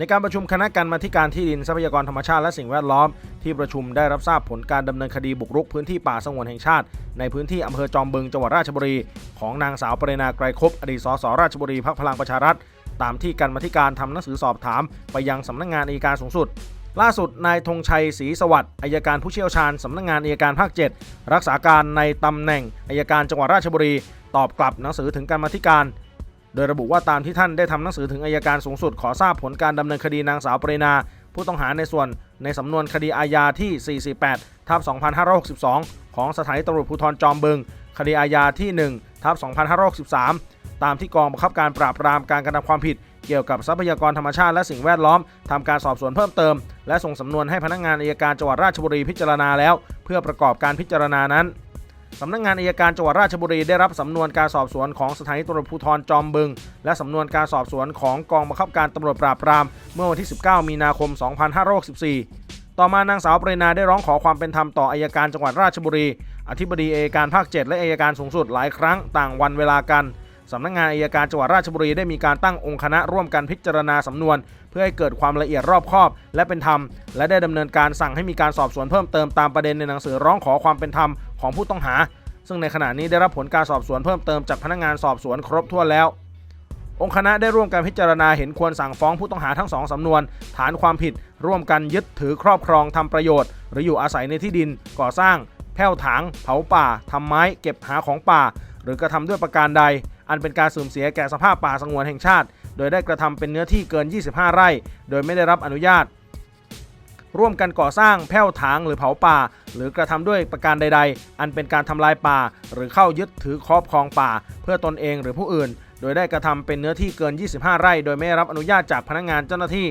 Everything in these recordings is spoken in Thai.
ในการประชุมคณะกรรมาธิการที่ดินทรัพยากรธรรมชาติและสิ่งแวดล้อม ที่ประชุมได้รับทราบผลการดำเนินคดีบุกรุกพื้นที่ป่าสงวนแห่งชาติ ในพื้นที่อำเภอจอมบึงจังหวัดราชบุรี ของนางสาวปรินาไกรคบอดีตสสราชบุรีพักพลังประชารัฐ ตามที่การมาธิการทำหนังสือสอบถาม ไปยังสำนักงานอัยการสูงสุด ล่าสุดนายธงชัยศรีสวัสดิ์อายการผู้เชี่ยวชาญสำนักงานอัยการภาค 7 รักษาการในตำแหน่งอัยการจังหวัดราชบุรี ตอบกลับหนังสือถึงการมาธิการ โดยระบุว่าตามที่ท่านได้ทำหนังสือถึงอายการสูงสุดขอทราบผลการดำเนินคดีนางสาวปรินา ผู้ต้องหาในส่วนในสำนวนคดีอาญาที่ 448ทับ2562 ของสถานีตำรวจภูธรจอมบึง คดีอาญาที่1ทับ2563 ตามที่กองบังคับการปราบปรามการกระทำความผิด เกี่ยวกับทรัพยากรธรรมชาติและสิ่งแวดล้อมทำการสอบสวนเพิ่มเติม และส่งสำนวนให้พนักงานอัยการจังหวัดราชบุรีพิจารณาแล้ว เพื่อประกอบการพิจารณานั้น สำนักงานอายการจังหวัดราชบุรีได้รับสำนวนการสอบสวนของสถานีตำรวจภูธรจอมบึง และสำนวนการสอบสวนของกองบังคับการตำรวจปราบปรามเมื่อวันที่ 19 มีนาคม 2564 ต่อมานางสาวปรินาได้ร้องขอความเป็นธรรมต่ออายการจังหวัดราชบุรี อธิบดีอายการภาค 7 และอายการสูงสุดหลายครั้งต่างวันเวลากัน สำนักงานอัยการจังหวัดราชบุรีได้มีการตั้งองค์คณะร่วมกันพิจารณาสำนวน เพื่อให้เกิดความละเอียดรอบคอบ และเป็นธรรม และได้ดำเนินการสั่งให้มีการสอบสวนเพิ่มเติมตามประเด็นในหนังสือร้องขอความเป็นธรรมของผู้ต้องหา ซึ่งในขณะนี้ได้รับผลการสอบสวนเพิ่มเติมจากพนักงานสอบสวนครบถ้วนแล้ว องค์คณะได้ร่วมกันพิจารณาเห็นควรสั่งฟ้องผู้ต้องหาทั้งสองสำนวน ฐานความผิด ร่วมกันยึดถือครอบครองทำประโยชน์ หรืออยู่อาศัยในที่ดิน ก่อสร้างแผ่วถางเผาป่าทำไม้ เก็บหาของป่า หรือกระทำด้วยประการใด อันเป็นการสูญเสียแก่สภาพป่าสงวนแห่งชาติ โดยได้กระทำเป็นเนื้อที่เกิน 25 ไร่ โดยไม่ได้รับอนุญาต ร่วมกันก่อสร้างแผ่วถางหรือเผาป่า หรือกระทำด้วยประการใด ๆ อันเป็นการทำลายป่า หรือเข้ายึดถือครอบครองป่า เพื่อตนเองหรือผู้อื่น โดยได้กระทำเป็นเนื้อที่เกิน 25 ไร่ โดยไม่รับอนุญาตจากพนักงานเจ้าหน้าที่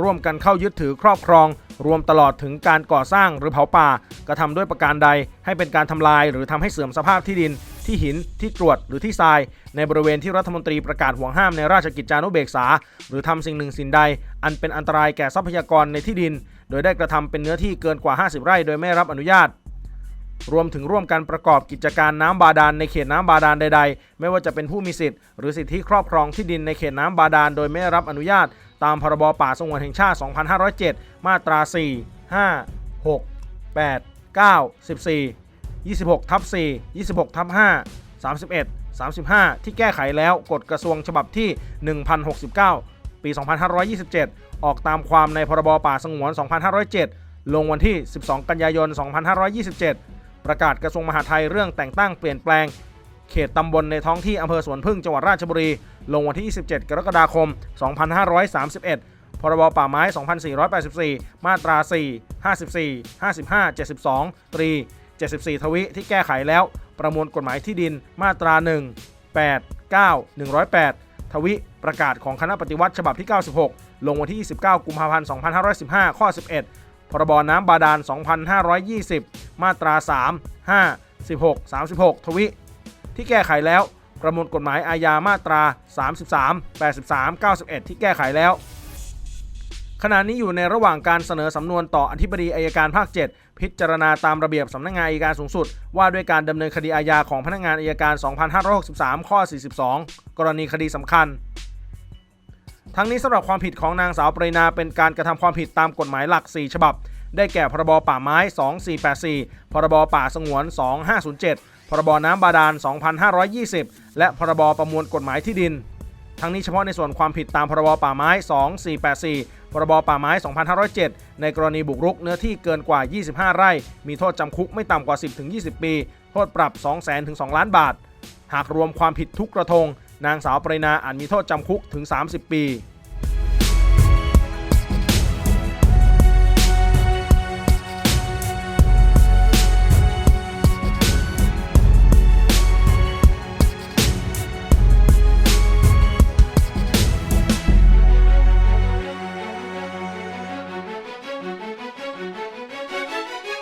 ร่วมกันเข้ายึดถือครอบครองรวมตลอดถึงการก่อสร้างหรือเผาป่ากระทำด้วยประการใด ให้เป็นการทำลายหรือทำให้เสื่อมสภาพที่ดิน ที่หินที่กรวดหรือที่ทราย ในบริเวณที่รัฐมนตรีประกาศห่วงห้ามในราชกิจจานุเบกษา หรือทำสิ่งหนึ่งสิ่งใด อันเป็นอันตรายแก่ทรัพยากรในที่ดิน โดยได้กระทำเป็นเนื้อที่เกินกว่า 50 ไร่ โดยไม่รับอนุญาต รวมถึงร่วมกันประกอบกิจการน้ำบาดาลในเขตน้ำบาดาลใด ๆ ไม่ว่าจะเป็นผู้มีสิทธิ์หรือสิทธิครอบครองที่ดินในเขตน้ำบาดาลโดยไม่รับอนุญาต ตามพรบป่าสงวนแห่งชาติ 2507 มาตรา 4 5 6 8 9 14 26ทับ4 26ทับ5 31 35 ที่แก้ไขแล้วกฎกระทรวงฉบับที่ 1069 ปี 2527 ออกตามความในพรบป่าสงวน 2507 ลงวันที่ 12 กันยายน 2527 ประกาศกระทรวงมหาดไทยเรื่องแต่งตั้งเปลี่ยนแปลง เขตตำบลในท้องที่อำเภอสวนพึ่งจังหวัดราชบุรี ลงวันที่ 27 กรกฎาคม 2531 พรบป่าไม้ 2484 มาตรา 4 54 55 72 ตรี 74 ทวิที่แก้ไขแล้ว ประมวลกฎหมายที่ดินมาตรา 1 8 9 108 ทวิประกาศของคณะปฏิวัติฉบับที่ 96 ลงวันที่ 29 กุมภาพันธ์ 2515 ข้อ 11 พรบน้ำบาดาล 2520 มาตรา 3 5 16 36 ทวิ ที่แก้ไขแล้ว ประมวลกฎหมายอาญามาตรา 33 83 91 ที่แก้ไขแล้วขณะนี้อยู่ในระหว่างการเสนอสำนวนต่ออธิบดีอายการภาค 7 พิจารณาตามระเบียบสำนักงานอายการสูงสุด ว่าด้วยการดำเนินคดีอาญาของพนักงานอายการ 2563 ข้อ 42 กรณีคดีสำคัญ ทั้งนี้สำหรับความผิดของนางสาวปรินาเป็นการกระทำความผิดตามกฎหมายหลัก 4 ฉบับ ได้แก่พรบป่าไม้ 2484 พรบป่าสงวน 2507 พรบน้ำบาดาล 2520 และพรบประมวลกฎหมายที่ดิน ทั้งนี้เฉพาะในส่วนความผิดตามพรบป่าไม้ 2484 พรบป่าไม้ 2507 ในกรณีบุกรุกเนื้อที่เกินกว่า 25 ไร่ มีโทษจำคุกไม่ต่ำกว่า 10-20 ปี โทษปรับ 200,000ถึง2ล้านบาท หากรวมความผิดทุกกระทง นางสาวปรินาอาจมีโทษจำคุกถึง 30 ปี